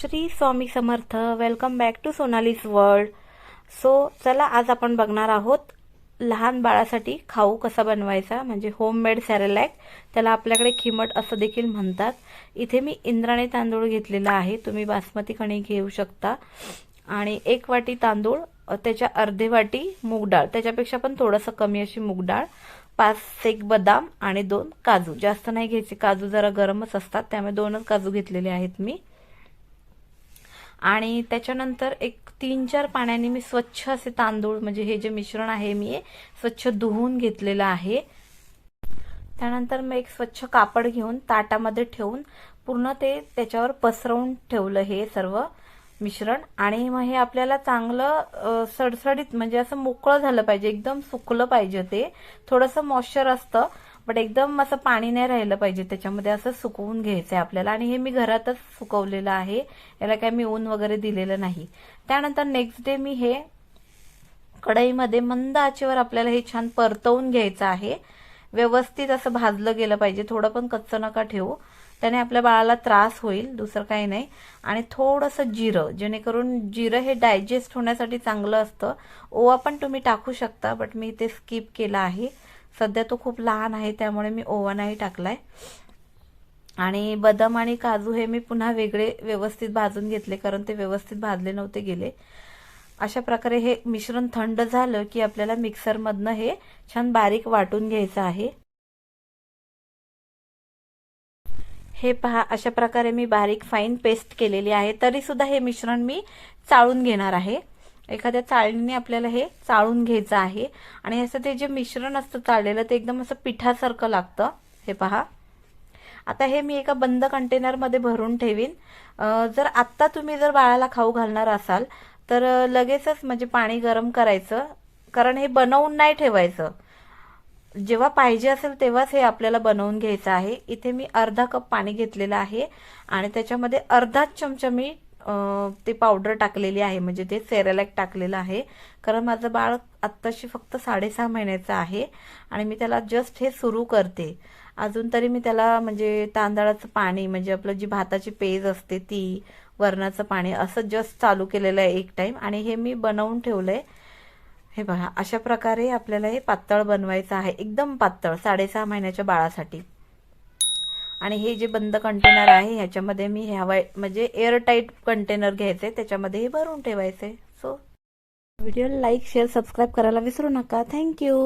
Shri Swami Samarth. Welcome back to Sonali's world so चला आज आपण बघणार आहोत लहान बाळासाठी खाऊ कसा बनवायचा म्हणजे होममेड सॅरेलॅक त्याला आपल्याकडे खिमट असं देखील म्हणतात. इथे मी इंद्राणी तांदूळ घेतलेला आहे. तुम्ही बासमती कणी घेऊ शकता. आणि एक वाटी तांदूळ त्याच्या अर्धे वाटी मूग डाळ. त्याच्यापेक्षा पण थोडंसं कमी अशी मूग डाळ. पाच एक बदाम आणि दोन काजू. जास्त नाही घ्यायचे. काजू जरा गरमच असतात. त्यामुळे दोनच काजू घेतलेले आहेत मी. आणि त्याच्यानंतर एक तीन चार पाण्याने मी स्वच्छ असे तांदूळ म्हणजे हे जे मिश्रण आहे मी हे स्वच्छ धुवून घेतलेलं आहे. त्यानंतर मग एक स्वच्छ कापड घेऊन ताटामध्ये ठेवून पूर्ण ते त्याच्यावर पसरवून ठेवलं हे सर्व मिश्रण. आणि मग हे आपल्याला चांगलं सडसडीत म्हणजे असं मोकळं झालं पाहिजे एकदम सुकलं पाहिजे ते. थोडंसं मॉइश्चर असतं. बट एकदम असं पाणी नाही राहिलं पाहिजे. त्याच्यामध्ये असं सुकवून घ्यायचं आहे आपल्याला. आणि हे मी घरातच सुकवलेलं आहे. याला काय मी ऊन वगैरे दिलेलं नाही. त्यानंतर नेक्स्ट डे मी हे कढईमध्ये मंद आचेवर आपल्याला हे छान परतवून घ्यायचं आहे. व्यवस्थित असं भाजलं गेलं पाहिजे. थोडं पण कच्चं नका ठेवू. त्याने आपल्या बाळाला त्रास होईल. दुसरं काही नाही. आणि थोडंसं जिरं. जेणेकरून जिरं हे डायजेस्ट होण्यासाठी चांगलं असतं. ओवा पण तुम्ही टाकू शकता बट मी ते स्किप केलं आहे. सध्या तो खूप लहान आहे त्यामुळे मी ओवा नाही टाकलाय. आणि बदाम आणि काजू हे मी पुन्हा वेगळे व्यवस्थित भाजून घेतले कारण ते व्यवस्थित भाजले नव्हते गेले. अशा प्रकारे हे मिश्रण थंड झालं की आपल्याला मिक्सरमधनं हे छान बारीक वाटून घ्यायचं आहे. हे पहा अशा प्रकारे मी बारीक फाईन पेस्ट केलेली आहे. तरी सुद्धा हे मिश्रण मी चाळून घेणार आहे. एखाद्या चाळणीने आपल्याला हे चाळून घ्यायचं आहे. आणि असं ते जे मिश्रण असतं चाळलेलं ते एकदम असं पिठासारखं लागतं. हे पहा. आता हे मी एका बंद कंटेनरमध्ये भरून ठेवीन. जर आत्ता तुम्ही जर बाळाला खाऊ घालणार असाल तर लगेचच म्हणजे पाणी गरम करायचं. कारण हे बनवून नाही ठेवायचं. जेव्हा पाहिजे असेल तेव्हाच हे आपल्याला बनवून घ्यायचं आहे. इथे मी अर्धा कप पाणी घेतलेलं आहे. आणि त्याच्यामध्ये अर्धाच चमचा मी ते पावडर टाकलेली आहे. म्हणजे ते सेरेलॅक टाकलेलं आहे. कारण माझं बाळ आत्ताशी फक्त साडेसहा महिन्याचं आहे आणि मी त्याला जस्ट हे सुरू करते. अजून तरी मी त्याला म्हणजे तांदळाचं पाणी म्हणजे आपलं जी भाताची पेज असते ती वरणाचं पाणी असं जस्ट चालू केलेलं आहे एक टाईम आणि हे मी बनवून ठेवलं आहे हे बघा अशा प्रकारे आपल्याला हे पातळ बनवायचं आहे. एकदम पातळ साडेसहा महिन्याच्या बाळासाठी. आणि हे जे बंद कंटेनर आहे ह्याच्यामध्ये मी ह्यावा म्हणजे एअरटाईट कंटेनर घ्यायचे त्याच्यामध्ये हे भरून ठेवायचे. सो व्हिडिओला लाईक शेअर सबस्क्राईब करायला विसरू नका. थँक्यू